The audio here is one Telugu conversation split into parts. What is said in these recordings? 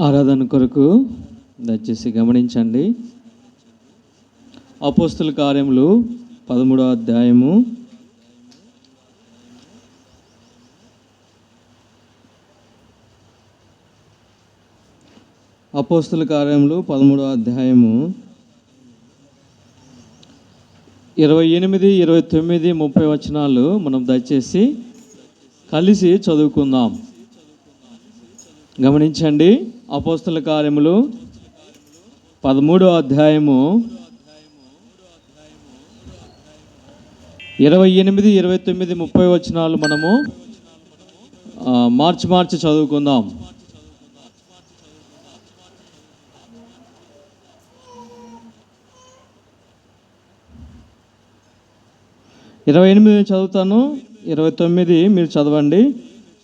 ఆరాధన కొరకు దయచేసి గమనించండి. అపోస్తుల కార్యములు పదమూడో అధ్యాయము. అపోస్తుల కార్యములు పదమూడో అధ్యాయము. ఇరవై ఎనిమిది ఇరవై తొమ్మిది ముప్పై వచనాలు మనం దయచేసి కలిసి చదువుకుందాం. గమనించండి. అపోస్తుల కార్యములు పదమూడో అధ్యాయము ఇరవై ఎనిమిది ఇరవై తొమ్మిది ముప్పై వచనాలు మనము మార్చి మార్చి చదువుకుందాం. ఇరవై ఎనిమిది చదువుతాను ఇరవై తొమ్మిది మీరు చదవండి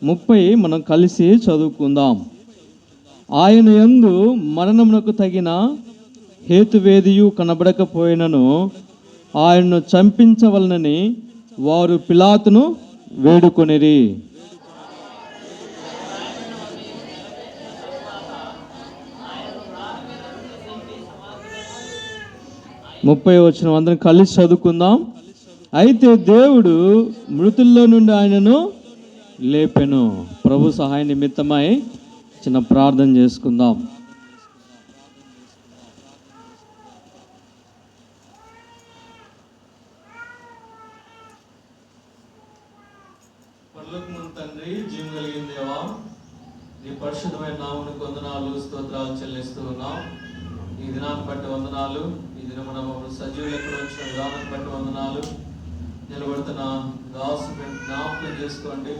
ముప్పై మనం కలిసి చదువుకుందాం. ఆయన ఎందు మరణమునకు తగిన హేతువేదియు కనబడకపోయినను ఆయన్ను చంపించవలనని వారు పిలాతును వేడుకొనిరి. ముప్పై వచ్చిన అందరం కలిసి చదువుకుందాం. అయితే దేవుడు మృతుల్లో నుండి ఆయనను లేపెను. ప్రభు సహాయ నిమిత్తమై చిన్న ప్రార్థన చేసుకుందాం. తండ్రి జీవం కలిగిన దేవా నీ పరిశుద్ధమైన నామును వందనాలు స్తోత్రాలు చెల్లిస్తూ ఉన్నాం. ఈ దినాన్ని బట్టి వందనాలు ఈ దినం మమ్మల్ని సజీవులు ఎక్కడ వచ్చిన విధానాన్ని బట్టి వందనాలు. నిలబడుతున్న దాసు జ్ఞాపకం చేసుకోండి.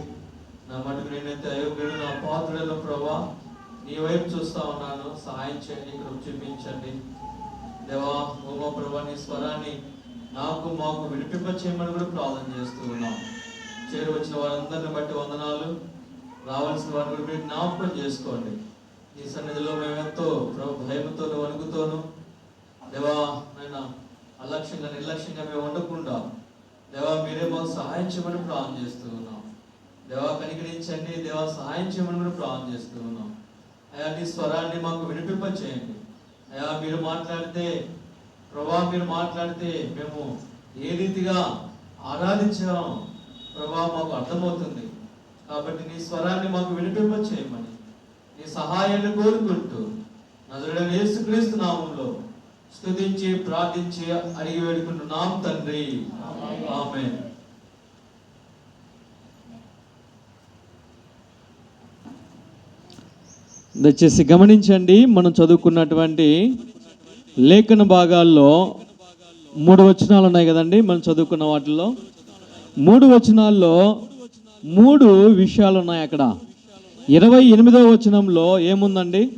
నా మటుకు నేనైతే అయోగ్యుడు నా పాత్రలో ప్రభా. నీ వైపు చూస్తా ఉన్నాను. సహాయం చేయండి కృప చూపించండి. దేవా ఓమో ప్రభా నీ స్వరాన్ని నాకు మాకు విడిపింప చేయమని కూడా ప్రార్థన చేస్తూ ఉన్నాం. చేరు వచ్చిన వారందరిని బట్టి వందనాలు. రావాల్సిన వారిని కూడా జ్ఞాపకం చేసుకోండి. ఈ సన్నిధిలో మేమెంతో ప్రభు భయంతోను వణుకుతోను దేవా నాయన అలక్ష్యంగా నిర్లక్ష్యంగా మేము ఉండకుండా దేవా మీరే మాకు సహాయం చేయమని ప్రార్థన చేస్తూ ఉన్నాం. దేవా కనికరించండి. దేవా సహాయం చేయమని కూడా ప్రార్థన చేస్తూ ఉన్నాం. అయా నీ స్వరాన్ని మాకు వినిపింప చేయండి అయా మీరు మాట్లాడితే ప్రభా మీరు మాట్లాడితే మేము ఏ రీతిగా ఆరాధించాం ప్రభా మాకు అర్థమవుతుంది. కాబట్టి నీ స్వరాన్ని మాకు వినిపింప చేయమని నీ సహాయాన్ని కోరుకుంటూ నజరుడైన యేసుక్రీస్తు నామంలో స్తుతించి ప్రార్థించి అడిగి వేడుకుంటున్నాం తండ్రి. ఆమె దయచేసి గమనించండి మనం చదువుకున్నటువంటి లేఖన భాగాల్లో మూడు వచనాలు ఉన్నాయి కదండి మనం చదువుకున్న వాటిల్లో. మూడు వచనాల్లో మూడు విషయాలు ఉన్నాయి అక్కడ. ఇరవై ఎనిమిదవ వచనంలో ఏముందండి?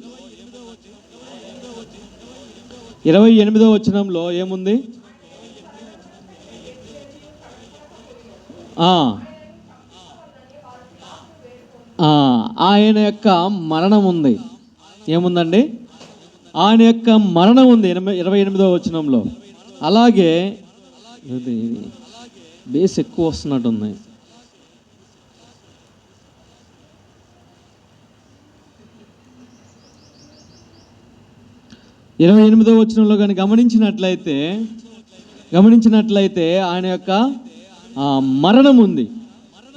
ఇరవై ఎనిమిదవ వచనంలో ఏముంది ఆ, ఆ, ఆయన యొక్క మరణం ఉంది. ఏముందండి? ఆయన యొక్క మరణం ఉంది ఎనభై ఇరవై ఎనిమిదో వచనంలో. అలాగే బేస్ ఎక్కువ వస్తున్నట్టుంది. ఇరవై ఎనిమిదో వచనంలో కానీ గమనించినట్లయితే గమనించినట్లయితే ఆయన యొక్క మరణం ఉంది.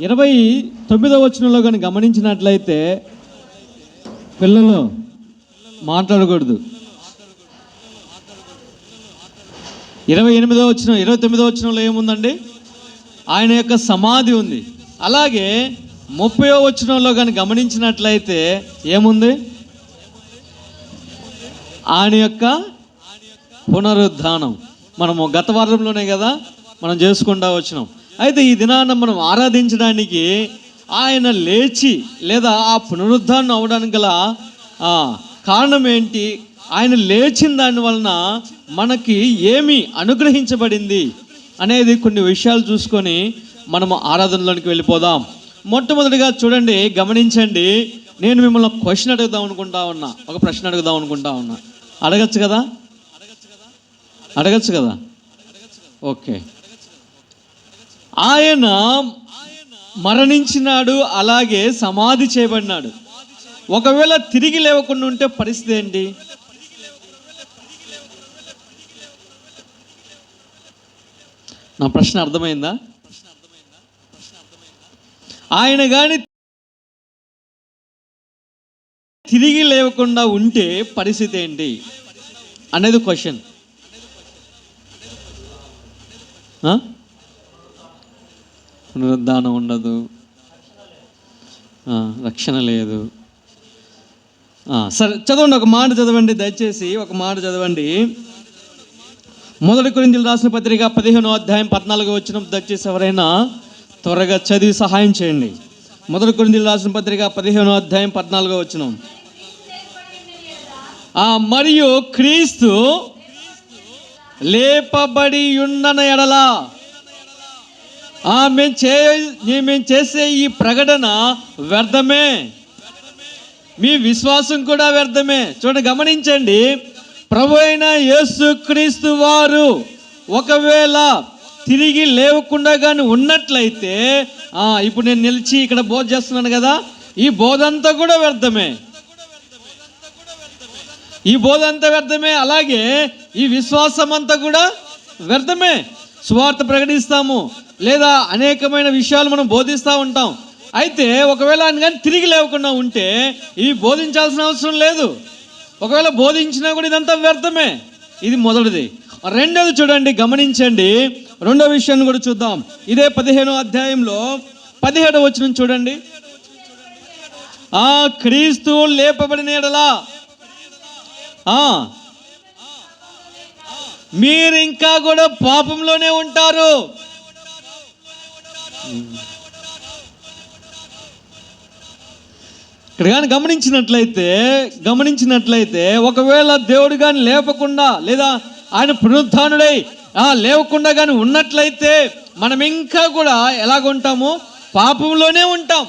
ఇరవై తొమ్మిదవ వచనంలో కానీ గమనించినట్లయితే పిల్లలు మాట్లాడకూడదు. ఇరవై ఎనిమిదో వచ్చిన ఇరవై తొమ్మిదో వచనంలో ఏముందండి? ఆయన యొక్క సమాధి ఉంది. అలాగే ముప్పయో వచనంలో కానీ గమనించినట్లయితే ఏముంది? ఆయన యొక్క పునరుద్ధానం. మనము గత వారంలోనే కదా మనం చేసుకుంటా వచ్చినాం. అయితే ఈ దినాన మనం ఆరాధించడానికి ఆయన లేచి లేదా ఆ పునరుద్ధానం అవడానికి గల కారణం ఏంటి? ఆయన లేచిన దాని వలన మనకి ఏమి అనుగ్రహించబడింది అనేది కొన్ని విషయాలు చూసుకొని మనము ఆరాధనలోనికి వెళ్ళిపోదాం. మొట్టమొదటిగా చూడండి గమనించండి. నేను మిమ్మల్ని క్వశ్చన్ అడుగుదాం అనుకుంటా ఉన్నా. ఒక ప్రశ్న అడుగుదాం అనుకుంటా ఉన్నా. అడగచ్చు కదా? అడగచ్చు కదా? ఓకే. ఆయన మరణించినాడు అలాగే సమాధి చేయబడినాడు. ఒకవేళ తిరిగి లేవకుండా ఉంటే పరిస్థితి ఏంటి? నా ప్రశ్న అర్థమైందా? ఆయన కానీ తిరిగి లేవకుండా ఉంటే పరిస్థితి ఏంటి? అనేది క్వశ్చన్. పునరుద్ధానం ఉండదు. రక్షణ లేదు. సరే చదవండి ఒక మాట చదవండి దయచేసి ఒక మాట చదవండి. మొదటి గురించి రాసిన పత్రిక పదిహేనో అధ్యాయం పద్నాలుగు వచ్చిన దయచేసి ఎవరైనా త్వరగా చదివి సహాయం చేయండి. మొదటి గురించి రాసిన పత్రిక పదిహేనో అధ్యాయం పద్నాలుగో వచ్చిన మరియు క్రీస్తు లేపబడి ఉండన ఎడలా మేము చే మేము చేసే ఈ ప్రకటన వ్యర్థమే. మీ విశ్వాసం కూడా వ్యర్థమే. చూడండి గమనించండి. ప్రభు అయిన యేసు క్రీస్తు వారు ఒకవేళ తిరిగి లేవకుండా కానీ ఉన్నట్లయితే ఇప్పుడు నేను నిలిచి ఇక్కడ బోధ చేస్తున్నాను కదా ఈ బోధ అంతా కూడా వ్యర్థమే. ఈ బోధ అంతా వ్యర్థమే. అలాగే ఈ విశ్వాసం అంతా కూడా వ్యర్థమే. స్వార్థ ప్రకటిస్తాము. లేదా అనేకమైన విషయాలు మనం బోధిస్తూ ఉంటాం. అయితే ఒకవేళ ఆయన కానీ తిరిగి లేవకుండా ఉంటే ఇవి బోధించాల్సిన అవసరం లేదు. ఒకవేళ బోధించినా కూడా ఇదంతా వ్యర్థమే. ఇది మొదటిది. రెండోది చూడండి గమనించండి. రెండో విషయాన్ని కూడా చూద్దాం. ఇదే పదిహేనో అధ్యాయంలో పదిహేడవ వచ్చిన చూడండి. ఆ క్రీస్తు లేపబడిన ఎడలా. మీరు ఇంకా కూడా పాపంలోనే ఉంటారు. ఇక్కడ కానీ గమనించినట్లయితే గమనించినట్లయితే ఒకవేళ దేవుడు కానీ లేపకుండా లేదా ఆయన పునరుద్ధానుడై ఆ, లేవకుండా కానీ ఉన్నట్లయితే మనం ఇంకా కూడా ఎలాగుంటాము? పాపంలోనే ఉంటాం.